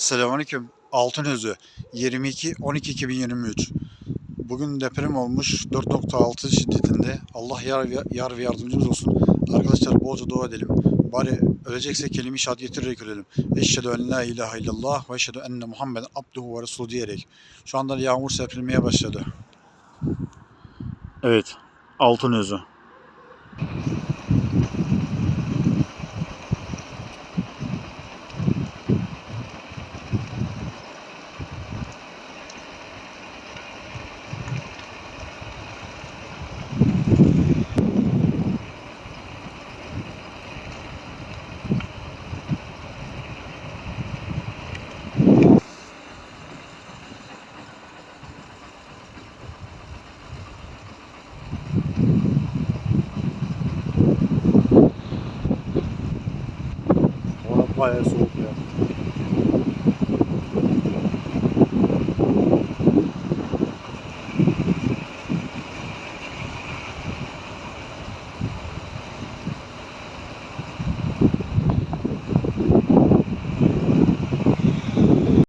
Selamünaleyküm. Altınözü 22 12 2023. Bugün deprem olmuş 4.6 şiddetinde. Allah yar, yar ve yardımcımız olsun. Arkadaşlar bolca dua edelim. Bari ölecekse kelime-i şehadet getirerek ölelim. Eşhedü en la ilahe illallah ve eşhedü enne Muhammeden abduhu ve resulü diyerek. Şu anda yağmur serpilmeye başladı. Evet. Altınözü. 话也说不了